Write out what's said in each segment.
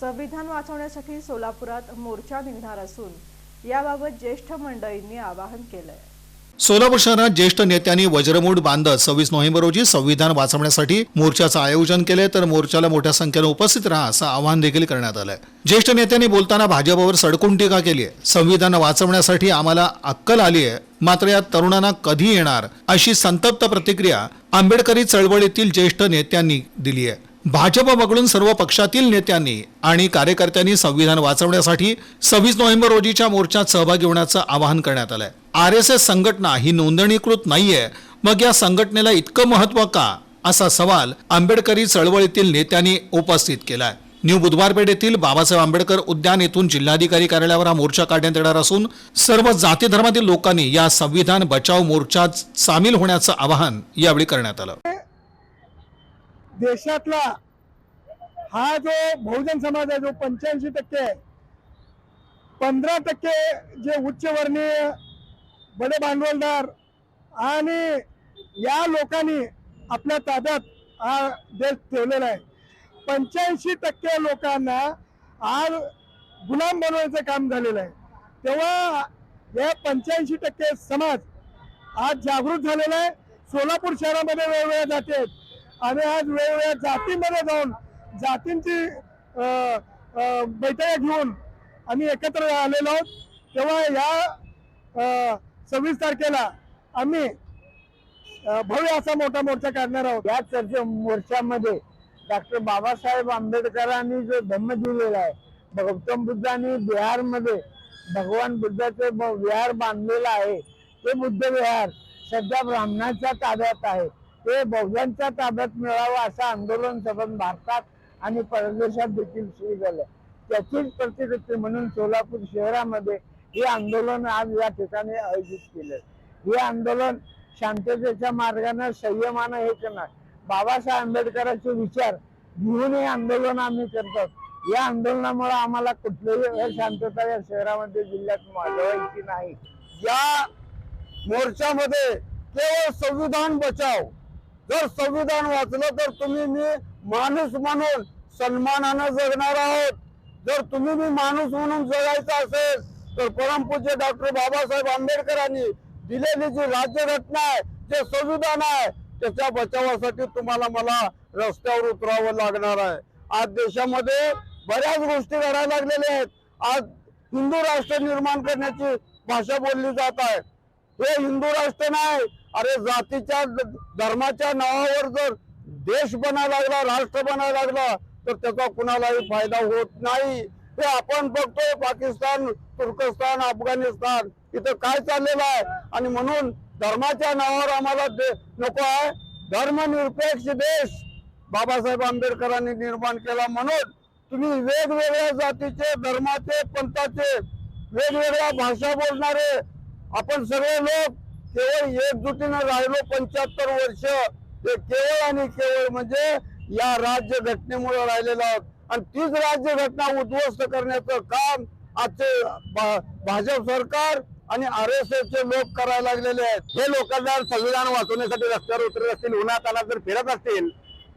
संविधान वाचवण्यासाठी सोलापुरात मोर्चा निघणार असून याबाबत ज्येष्ठ मंडळींनी आवाहन केलंय. सोलापूर शहरात ज्येष्ठ नेत्यांनी वज्रमूठ बांधत सव्वीस नोव्हेंबर रोजी संविधान वाचवण्यासाठी मोर्चाचं आयोजन केले तर मोर्चाला मोठ्या संख्येनं उपस्थित राहा असं आवाहन देखील करण्यात आलंय. ज्येष्ठ नेत्यांनी बोलताना भाजपवर सडकून टीका केली आहे. संविधान वाचवण्यासाठी आम्हाला अक्कल आली आहे. मात्र या तरुणांना कधी येणार अशी संतप्त प्रतिक्रिया आंबेडकरी चळवळीतील ज्येष्ठ नेत्यांनी दिली आहे. भाजप वगळून सर्व पक्षातील नेत्यांनी आणि कार्यकर्त्यांनी संविधान वाचवण्यासाठी सव्वीस नोव्हेंबर रोजीच्या मोर्चात सहभागी होण्याचं आवाहन करण्यात आलंय. आर एस एस संघटना ही नोंदणीकृत नाहीये. मग या संघटनेला इतकं महत्त्व का? असा सवाल आंबेडकरी चळवळीतील नेत्यांनी उपस्थित केलाय. न्यू बुधवारपेठ येथील बाबासाहेब आंबेडकर उद्यान येथून जिल्हाधिकारी कार्यालयावर हा मोर्चा काढण्यात येणार असून सर्व जाती धर्मातील लोकांनी या संविधान बचाव मोर्चात सामील होण्याचं आवाहन यावेळी करण्यात आलं. देशातला हा जो बहुजन समाज आहे जो पंच्याऐंशी टक्के आहे पंधरा टक्के जे उच्चवर्णीय बडे भांडवलदार आणि या लोकांनी आपल्या ताब्यात हा देश ठेवलेला आहे. पंच्याऐंशी टक्के लोकांना आज गुलाम बनवायचं काम झालेलं आहे. तेव्हा या पंच्याऐंशी टक्के समाज आज जागृत झालेला आहे. सोलापूर शहरामध्ये वेगवेगळ्या जाती आहेत. आणि आज वेगवेगळ्या जातीमध्ये जाऊन जातींची बैठका घेऊन आम्ही एकत्र आलेलो आहोत. तेव्हा या सव्वीस तारखेला आम्ही भव्य असा मोठा मोर्चा काढणार आहोत. या चर्चे मोर्चामध्ये डॉक्टर बाबासाहेब आंबेडकरांनी जो धम्म दिलेला आहे गौतम बुद्धांनी बिहारमध्ये भगवान बुद्धाचे विहार बांधलेलं आहे. ते बुद्ध विहार सध्या ब्राह्मणाच्या ताब्यात आहे. ते बौद्धांच्या ताब्यात मिळावं असं आंदोलन सबंध भारतात आणि परदेशात देखील सुरू झालं. त्याचीच प्रतिकृती म्हणून सोलापूर शहरामध्ये हे आंदोलन आज या ठिकाणी आयोजित केलं. हे आंदोलन शांततेच्या मार्गाने संयमानं हे करणार बाबासाहेब आंबेडकरांचे विचार घेऊन हे आंदोलन आम्ही करतो. या आंदोलनामुळे आम्हाला कुठलीही शांतता या शहरामध्ये जिल्ह्यात माजवायची नाही. या मोर्चामध्ये केवळ संविधान बचाव जर संविधान वाचलं तर तुम्ही मी माणूस म्हणून सन्मानानं जगणार आहोत. जर तुम्ही मी माणूस म्हणून जगायचं असेल तर परमपूज्य डॉक्टर बाबासाहेब आंबेडकरांनी दिलेली जी राज्यघटना आहे जे संविधान आहे त्याच्या बचावासाठी तुम्हाला मला रस्त्यावर उतरावं लागणार आहे. आज देशामध्ये बऱ्याच गोष्टी घडायला लागलेल्या आहेत. आज हिंदू राष्ट्र निर्माण करण्याची भाषा बोलली जात आहे. हे हिंदू राष्ट्र नाही अरे जातीच्या धर्माच्या नावावर जर देश बनायला लागला राष्ट्र बनायला लागला तर त्याचा कुणालाही फायदा होत नाही. हे आपण बघतोय पाकिस्तान तुर्कस्तान अफगाणिस्तान इथं काय चाललेलं आहे? आणि म्हणून धर्माच्या नावावर आम्हाला दे- नको आहे. धर्मनिरपेक्ष देश बाबासाहेब आंबेडकरांनी निर्माण केला म्हणून तुम्ही वेगवेगळ्या जातीचे धर्माचे पंथाचे वेगवेगळ्या भाषा बोलणारे आपण सगळे लोक केवळ एकजुटीनं राहिलो पंच्याहत्तर वर्ष. ते केवळ आणि केवळ म्हणजे या राज्य घटनेमुळे राहिलेलं आहोत. आणि तीच राज्य घटना उद्ध्वस्त करण्याचं काम आजचे भाजप सरकार आणि आर एस एस चे लोक करायला लागलेले आहेत. हे लोकांना संविधान वाचवण्यासाठी रस्त्यावर उतरत असतील उन्हा जर फिरत असतील.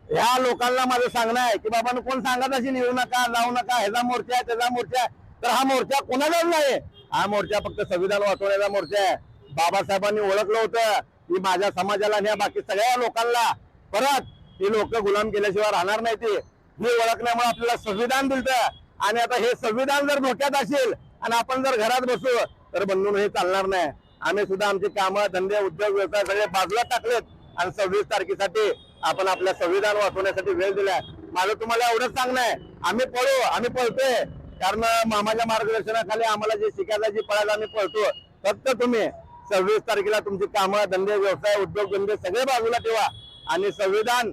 ह्या लोकांना माझं सांगणं आहे की बाबा कोण सांगत असेल येऊ नका जाऊ नका ह्याचा मोर्चा आहे त्याचा मोर्चा आहे. तर हा मोर्चा कोणाचाच नाही हा मोर्चा फक्त संविधान वाचवण्याचा मोर्चा आहे. बाबासाहेबांनी ओळखलं होतं की माझ्या समाजाला आणि बाकी सगळ्या लोकांना परत ही लोक गुलाम केल्याशिवाय राहणार नाही ती ही ओळखल्यामुळे आपल्याला संविधान दिलतं. आणि आता हे संविधान जर धोक्यात असेल आणि आपण जर घरात बसू तर बंधून हे चालणार नाही. आम्ही सुद्धा आमचे कामं धंदे उद्योग व्यवसाय सगळे बाजूला टाकलेत. आणि सव्वीस तारखेसाठी आपण आपल्या संविधान वाचवण्यासाठी वेळ दिलाय. माझं तुम्हाला एवढंच सांगणं आहे. आम्ही पळू आम्ही पळतोय. कारण मामाच्या मार्गदर्शनाखाली आम्हाला जे शिकायला जे पळायला आम्ही पळतो फक्त तुम्ही. सव्वीस तारखेला तुमची कामं धंदे व्यवसाय उद्योग धंदे सगळे बाजूला ठेवा. आणि संविधान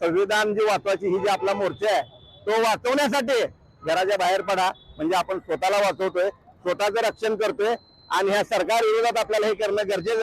संविधान जी वाचवायची ही जी आपला मोर्चा आहे तो वाचवण्यासाठी घराच्या बाहेर पडा. म्हणजे आपण स्वतःला वाचवतोय स्वतःचं रक्षण करतोय. आणि ह्या सरकार विरोधात आपल्याला हे करणं गरजेचं